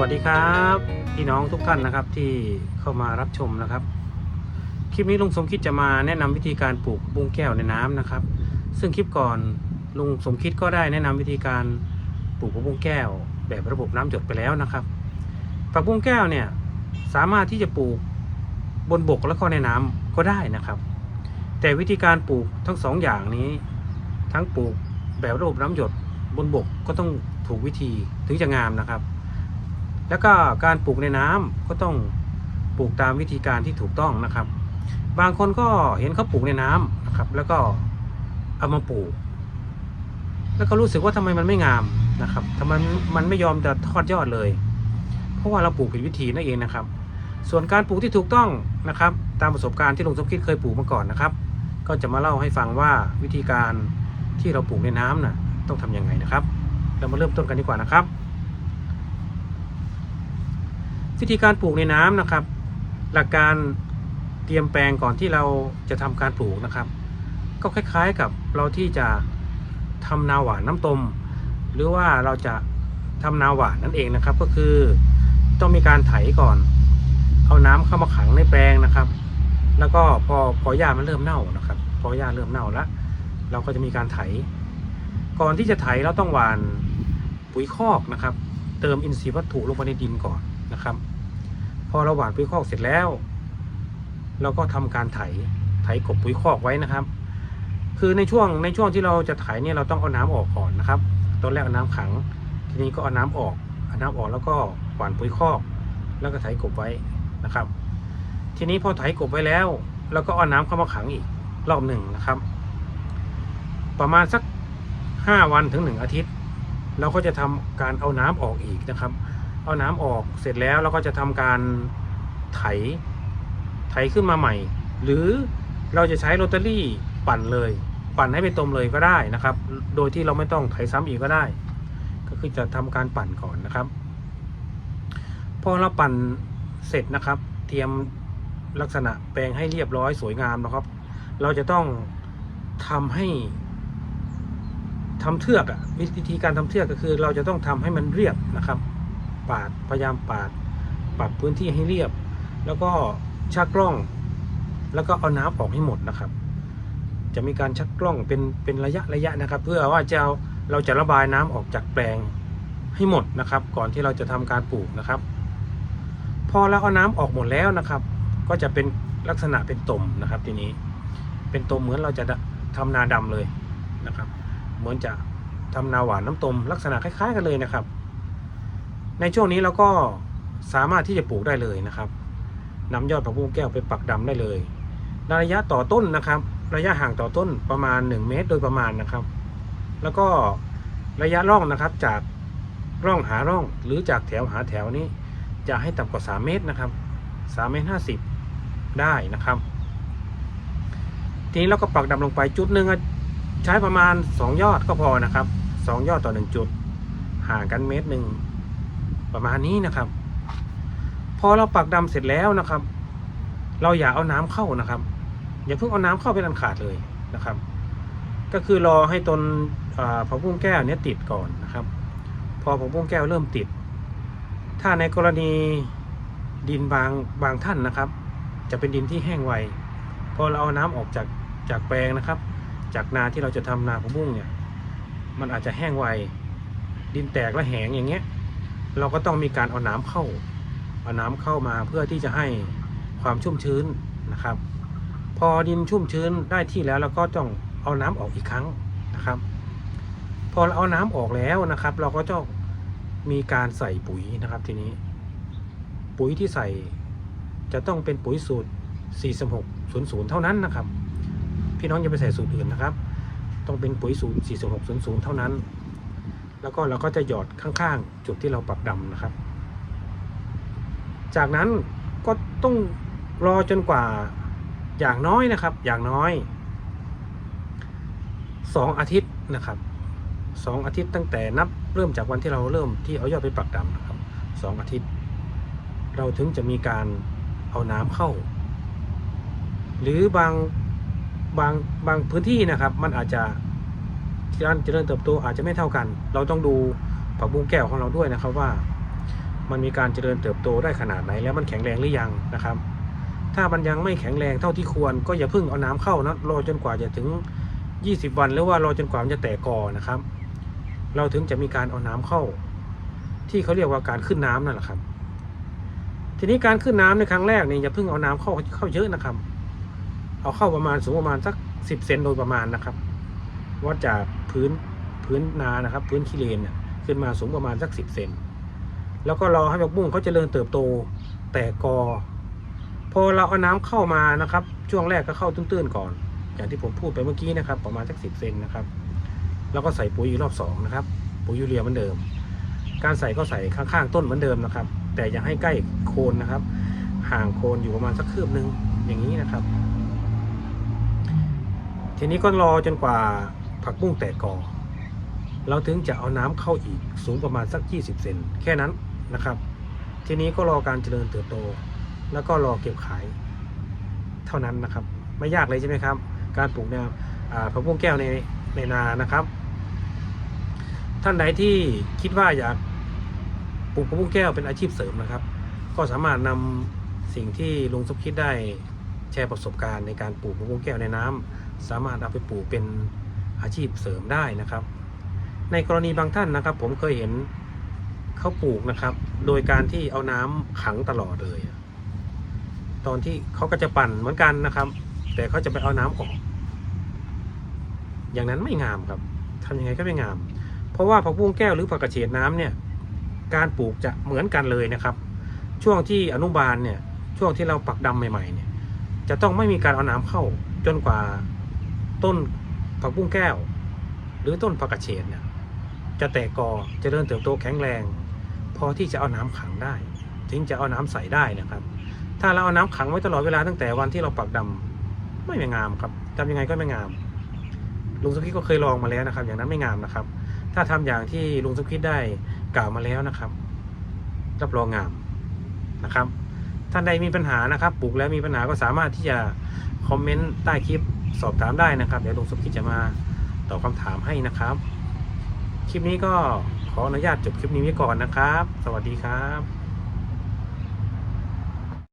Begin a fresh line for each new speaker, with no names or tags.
วัสดีครับพี่น้องทุกท่านนะครับที่เข้ามารับชมนะครับ คลิปนี้ลุงสมคิดจะมาแนะนำวิธีการปลูกบุ้งแก้วในน้ำนะครับ ซึ่งคลิปก่อนลุงสมคิดก็ได้แนะนำวิธีการปลูกผักบุ้งแก้ว แบบระบบน้ำหยดไปแล้วนะครับผักบุ้งแก้วเนี่ยสามารถที่จะปลูกบนบกแล้วก็ในน้ำก็ได้นะครับ แต่วิธีการปลูกทั้งสองอย่างนี้ ทั้งปลูกแบบระบบน้ำหยดบนบกก็ต้องถูกวิธีถึงจะงามนะครับ แล้วก็การปลูกในน้ำก็ต้องปลูกตามวิธีการที่ถูกต้องนะครับ บางคนก็เห็นเขาปลูกในน้ำนะครับ แล้วก็เอามาปลูก แล้วก็รู้สึกว่าทำไมมันไม่งามนะครับทำไมมันไม่ยอมจะทอดยอดเลย เพราะว่าเราปลูกผิดวิธีนั่นเองนะครับ ส่วนการปลูกที่ถูกต้องนะครับ ตามประสบการณ์ที่ลุงสมคิดเคยปลูกมาก่อนนะครับ ก็จะมาเล่าให้ฟังว่าวิธีการที่เราปลูกในน้ำน่ะต้องทำยังไงนะครับ เรามาเริ่มต้นกันดีกว่านะครับ วิธีการปลูกในน้ำนะครับ หลักการเตรียมแปลงก่อนที่เราจะทำการปลูกนะครับ ก็คล้ายๆกับเราที่จะทำนาหวานน้ำตม หรือว่าเราจะทำนาหวานนั่นเองนะครับ ก็คือต้องมีการไถก่อน เอาน้ำเข้ามาขังในแปลงนะครับ แล้วก็พอพอหญ้ามันเริ่มเน่านะครับ พอหญ้าเริ่มเน่าแล้วเราก็จะมีการไถ ก่อนที่จะไถเราต้องหว่านปุ๋ยคอกนะครับ เติมอินทรีย์วัตถุลงไปในดินก่อนนะครับ พอเราหว่านปุ๋ยคอกเสร็จแล้ว เราก็ทำการไถไถกบปุ๋ยคอกไว้นะครับ คือในช่วงในช่วงที่เราจะไถเนี่ยเราต้องเอาน้ำออกก่อนนะครับ ตอนแรกเอาน้ำขัง ทีนี้ก็เอาน้ำออกเอาน้ำออกแล้วก็หว่านปุ๋ยคอก แล้วก็ไถกบไว้นะครับ ทีนี้พอไถกบไว้แล้วเราก็เอาน้ำเข้ามาขังอีกรอบหนึ่งนะครับ ประมาณสักห้าวันถึงหนึ่งอาทิตย์ เราก็จะทำการเอาน้ำออกอีกนะครับ เอาน้ำออกเสร็จแล้วเราก็จะทำการไถไถขึ้นมาใหม่ หรือเราจะใช้โรตารี่ปั่นเลย ปั่นให้เป็นตมเลยก็ได้นะครับ โดยที่เราไม่ต้องไถซ้ำอีกก็ได้ ก็คือจะทำการปั่นก่อนนะครับ พอเราปั่นเสร็จนะครับ เตรียมลักษณะแปลงให้เรียบร้อยสวยงามนะครับ เราจะต้องทำให้ทำเทือกอะวิธีการทำเทือกก็คือ เราจะต้องทำให้มันเรียบนะครับ ปาดพยายามปาดปรับพื้นที่ให้เรียบ แล้วก็ชักกล้อง แล้วก็เอาน้ำออกให้หมดนะครับ จะมีการชักกล้องเป็นเป็นระยะระยะนะครับ เพื่อว่าจะเอาเราจะระบายน้ำออกจากแปลงให้หมดนะครับ ก่อนที่เราจะทำการปลูกนะครับ พอเราเอาน้ำออกหมดแล้วนะครับ ก็จะเป็นลักษณะเป็นตมนะครับทีนี้ เป็นตมเหมือนเราจะทำนาดำเลยนะครับ เหมือนจะทำนาหวานน้ำตม ลักษณะคล้าย ๆ กันเลยนะครับ ในช่วงนี้เราก็สามารถที่จะปลูกได้เลยนะครับนำยอดผักบุ้งแก้วไปปักดำได้เลยระยะต่อต้นนะครับ ระยะห่างต่อต้นประมาณ 1 เมตรโดยประมาณนะครับ แล้วก็ระยะร่องนะครับจากร่องหาร่องหรือจากแถวหาแถวนี้ จะให้ต่ำกว่า 3 เมตรนะครับ3เมตร50 ได้นะครับ ทีนี้เราก็ปักดำลงไปจุดหนึ่งใช้ประมาณ 2 ยอดก็พอนะครับ 2 ยอดต่อ 1 จุด ห่างกันเมตรหนึ่ง ประมาณนี้นะครับ พอเราปักดำเสร็จแล้วนะครับ เราอย่าเอาน้ำเข้านะครับ อย่าเพิ่งเอาน้ำเข้าเป็นอันขาดเลยนะครับ ก็คือรอให้ต้นผักบุ้งแก้วเนี้ยติดก่อนนะครับ พอผักบุ้งแก้วเริ่มติด ถ้าในกรณีดินบางบางท่านนะครับ จะเป็นดินที่แห้งไวพอเราเอาน้ำออกจากจากแปลงนะครับ จากนาที่เราจะทำนาผักบุ้งเนี่ย มันอาจจะแห้งไวดินแตกและแหงอย่างเงี้ย เราก็ต้องมีการเอาน้ำเข้า เอาน้ำเข้ามาเพื่อที่จะให้ความชุ่มชื้นนะครับ พอดินชุ่มชื้นได้ที่แล้วเราก็ต้องเอาน้ำออกอีกครั้งนะครับ พอเราเอาน้ำออกแล้วนะครับ เราก็ต้องมีการใส่ปุ๋ยนะครับทีนี้ ปุ๋ยที่ใส่จะต้องเป็นปุ๋ยสูตร 4600 เท่านั้นนะครับ พี่น้องอย่าไปใส่สูตรอื่นนะครับ ต้องเป็นปุ๋ยสูตร 4600 เท่านั้น แล้วก็เราก็จะหยอดข้างๆ จุดที่เราปักดำนะครับ จากนั้นก็ต้องรอจนกว่าอย่างน้อยนะครับ อย่างน้อยสองอาทิตย์นะครับสองอาทิตย์ตั้งแต่นับเริ่มจากวันที่เราเริ่มที่เอายอดไปปักดำนะครับสองอาทิตย์ เราถึงจะมีการเอาน้ำเข้า หรือบางบางบางพื้นที่นะครับ มันอาจจะ การเจริญเติบโตอาจจะไม่เท่ากัน เราต้องดูผักบุ้งแก้วของเราด้วยนะครับว่า มันมีการเจริญเติบโตได้ขนาดไหนแล้วมันแข็งแรงหรือยังนะครับ ถ้ามันยังไม่แข็งแรงเท่าที่ควร ก็อย่าเพิ่งเอาน้ำเข้านะรอจนกว่าจะถึง 20 วันหรือว่ารอจนกว่ามันจะแตกกอนะครับ เราถึงจะมีการเอาน้ำเข้า ที่เขาเรียกว่าการขึ้นน้ำนั่นแหละครับ ทีนี้การขึ้นน้ำในครั้งแรกเนี่ยอย่าเพิ่งเอาน้ำเข้าเข้าเยอะนะครับ เอาเข้าประมาณสูงประมาณสักสิบเซนโดยประมาณนะครับ วัดจากพื้นพื้นนานะครับ พื้นขี้เลนเนี่ยขึ้นมาสูงประมาณสักสิบเซนแล้วก็รอให้ผักบุ้งเขาเจริญเติบโตแตกกอ พอเราเอาน้ำเข้ามานะครับ ช่วงแรกก็เข้าตื้นๆก่อน อย่างที่ผมพูดไปเมื่อกี้นะครับ ประมาณสักสิบเซนนะครับ แล้วก็ใส่ปุ๋ยอีกรอบสองนะครับ ปุ๋ยยูเรียเหมือนเดิม การใส่ก็ใส่ข้างๆต้นเหมือนเดิมนะครับ แต่อย่าให้ใกล้โคนนะครับ ห่างโคนอยู่ประมาณสักคืบหนึ่งอย่างนี้นะครับ ทีนี้ก็รอจนกว่า ผักบุ้งแตกกอเราถึงจะเอาน้ำเข้าอีกสูงประมาณสัก 20 เซนแค่นั้นนะครับ ทีนี้ก็รอการเจริญเติบโต แล้วก็รอเก็บขาย เท่านั้นนะครับ ไม่ยากเลยใช่ไหมครับ การปลูกแนวอ่าผักบุ้งแก้วในในนานะครับ ท่านใดที่คิดว่าอยากปลูกผักบุ้งแก้วเป็นอาชีพเสริมนะครับ ก็สามารถนำสิ่งที่ลุงสมคิดได้แชร์ประสบการณ์ในการปลูกผักบุ้งแก้วในน้ำสามารถเอาไปปลูกเป็น อาชีพเสริมได้นะครับ ในกรณีบางท่านนะครับ ผมเคยเห็นเขาปลูกนะครับ โดยการที่เอาน้ำขังตลอดเลย ตอนที่เขาก็จะปั่นเหมือนกันนะครับ แต่เขาจะไปเอาน้ำออก อย่างนั้นไม่งามครับทำยังไงก็ไม่งาม เพราะว่าผักบุ้งแก้วหรือผักกระเฉดน้ำเนี่ย การปลูกจะเหมือนกันเลยนะครับ ช่วงที่อนุบาลเนี่ย ช่วงที่เราปักดำใหม่ๆเนี่ย จะต้องไม่มีการเอาน้ำเข้าจนกว่าต้น ผักบุ้งแก้ว หรือต้นผักกระเฉดเนี่ยจะแตกกอจะเริ่มเติบโตแข็งแรง พอที่จะเอาน้ำขังได้ ถึงจะเอาน้ำใส่ได้นะครับ ถ้าเราเอาน้ำขังไว้ตลอดเวลาตั้งแต่วันที่เราปักดำไม่งามครับทำยังไงก็ไม่งาม ลุงสมคิดก็เคยลองมาแล้วนะครับ อย่างนั้นไม่งามนะครับ ถ้าทำอย่างที่ลุงสมคิดได้กล่าวมาแล้วนะครับรับรองงามนะครับท่านใดมีปัญหานะครับปลูกแล้วมีปัญหาก็สามารถที่จะคอมเมนต์ใต้คลิป สอบถามได้นะครับ เดี๋ยวลุงสมคิดจะมาตอบคำถามให้นะครับ คลิปนี้ก็ขออนุญาตจบคลิปนี้ไว้ก่อนนะครับ สวัสดีครับ